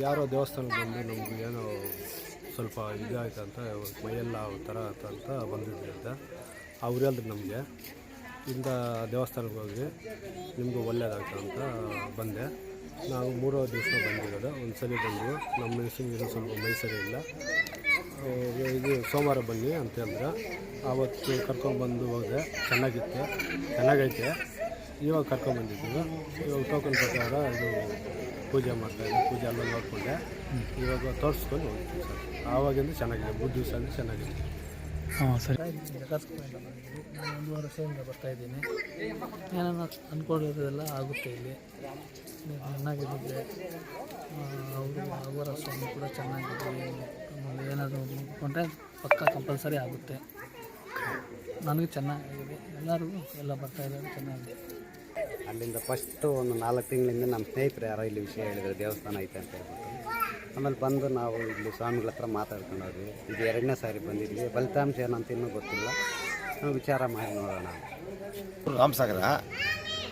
ಯಾರೋ ದೇವಸ್ಥಾನಕ್ಕೆ ಬಂದು ನಮ್ಗೆ ಏನೋ ಸ್ವಲ್ಪ ಇದಾಯ್ತು ಅಂತ ಮೈಯೆಲ್ಲ ಥರ ಅಂತ ಬಂದಿದ್ವಿ ಅಂತ ನಮಗೆ ಇಂದ ದೇವಸ್ಥಾನಕ್ಕೆ ಹೋಗಿ ನಿಮಗೂ ಒಳ್ಳೇದಾಗ್ತದೆ ಅಂತ ಬಂದೆ. ನಾವು ಮೂರೋ ದಿವಸ ಬಂದಿರೋದು. ಒಂದು ಸಲ ಬಂದು ನಮ್ಮ ಮೆಣಸಿನ ಸ್ವಲ್ಪ ಮೈಸೂರು ಸರಿ ಇಲ್ಲ ಇದು ಸೋಮವಾರ ಬನ್ನಿ ಅಂತ ಆವತ್ತು ಕರ್ಕೊಂಡ್ಬಂದು ಹೋದೆ. ಚೆನ್ನಾಗಿತ್ತು. ಚೆನ್ನಾಗೈತೆ. ಇವಾಗ ಕರ್ಕೊಂಡ್ಬಂದಿದ್ದೀವಿ ಇವಾಗ ಟೋಕನ್ ಪ್ರಕಾರ ಇದು ಪೂಜೆ ಮಾಡ್ತಾಯಿದ್ದೆ ಪೂಜೆ ಎಲ್ಲ ನೋಡಿಕೊಂಡೆ. ಇವಾಗ ತೋರಿಸ್ಕೊಂಡು ಹೋಗ್ತೀವಿ ಸರ್. ಆವಾಗಿಂದ ಚೆನ್ನಾಗಿದೆ. ಮೂರು ದಿವಸ ಅಂದರೆ ಚೆನ್ನಾಗಿದೆ. ಹಾಂ ಸರಿ. ಒಂದು ವರ್ಷದಿಂದ ಬರ್ತಾ ಇದ್ದೀನಿ. ಏನಾನ ಅಂದ್ಕೊಂಡಿರೋದೆಲ್ಲ ಆಗುತ್ತೆ ಇಲ್ಲಿ. ನೀವು ಚೆನ್ನಾಗಿದ್ದಿದ್ರೆ ಅವರು ಅವರ ಸ್ವಾಮಿ ಕೂಡ ಚೆನ್ನಾಗಿದೆ. ಏನಾದರೂ ಅಂದ್ಕೊಂಡ್ರೆ ಪಕ್ಕ ಕಂಪಲ್ಸರಿ ಆಗುತ್ತೆ. ನನಗೆ ಚೆನ್ನಾಗಿದೆ. ಎಲ್ಲರಿಗೂ ಎಲ್ಲ ಬರ್ತಾಯಿದ್ದಾರೆ ಚೆನ್ನಾಗಿದೆ. ಅಲ್ಲಿಂದ ಫಸ್ಟು ಒಂದು ನಾಲ್ಕು ತಿಂಗಳಿಂದ ನಮ್ಮ ಸ್ನೇಹಿತರು ಯಾರೋ ಇಲ್ಲಿ ವಿಷಯ ಹೇಳಿದರು, ದೇವಸ್ಥಾನ ಐತೆ ಅಂತ ಹೇಳ್ಬಿಟ್ಟು. ಆಮೇಲೆ ಬಂದು ನಾವು ಇಲ್ಲಿ ಸ್ವಾಮಿಗಳ ಹತ್ರ ಮಾತಾಡ್ಕೊಂಡು ಹೋದ್ವಿ. ಇದು ಎರಡನೇ ಸಾರಿ ಬಂದಿದ್ವಿ. ಫಲಿತಾಂಶ ಏನಂತ ಇನ್ನೂ ಗೊತ್ತಿಲ್ಲ. ನಾವು ವಿಚಾರ ಮಾಡಿ ನೋಡೋಣ. ರಾಮಸಾಗರ,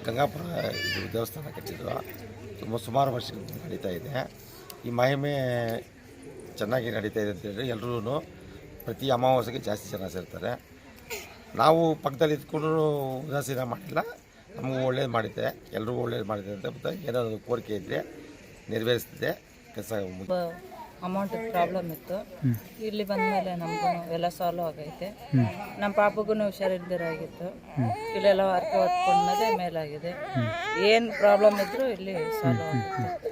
ಗಂಗಾಪುರ ಇದು ದೇವಸ್ಥಾನ ಕಟ್ಟಿದ್ರು. ತುಂಬ ಸುಮಾರು ವರ್ಷ ನಡೀತಾ ಇದೆ. ಈ ಮಹಿಮೆ ಚೆನ್ನಾಗಿ ನಡೀತಾ ಇದೆ ಅಂತೇಳಿ ಎಲ್ಲರೂ ಪ್ರತಿ ಅಮಾವಾಸ್ಯೆಗೆ ಜಾಸ್ತಿ ಜನ ಸೇರ್ತಾರೆ. ನಾವು ಪಕ್ಕದಲ್ಲಿ ಇದ್ಕೊಂಡು ಉದಾಸೀನ ಮಾಡಿಲ್ಲ. ನಮಗೂ ಒಳ್ಳೇದು ಮಾಡಿದ್ದೆ ಎಲ್ರಿಗೂ ಒಳ್ಳೇದು ಮಾಡಿದೆ ಅಂತ ಮತ್ತೆ ಏನಾದರೂ ಕೋರಿಕೆ ಇದ್ದರೆ ನೆರವೇರಿಸ್ತಿದೆ ಕೆಲಸ ಅಮೌಂಟ್ ಪ್ರಾಬ್ಲಮ್ ಇತ್ತು. ಇಲ್ಲಿ ಬಂದಮೇಲೆ ನಮಗೂ ಎಲ್ಲ ಸಾಲ್ವ್ ಆಗೈತೆ. ನಮ್ಮ ಪಾಪಗೂ ಹುಷಾರಿಲ್ದಿರಾಗಿತ್ತು ಇಲ್ಲೆಲ್ಲ ವರ್ಕ್ ಹೊತ್ಕೊಂಡ್ಮೇಲೆ ಮೇಲಾಗಿದೆ. ಏನು ಪ್ರಾಬ್ಲಮ್ ಇದ್ದರೂ ಇಲ್ಲಿ ಸಾಲ್ವ್ ಆಗುತ್ತೆ.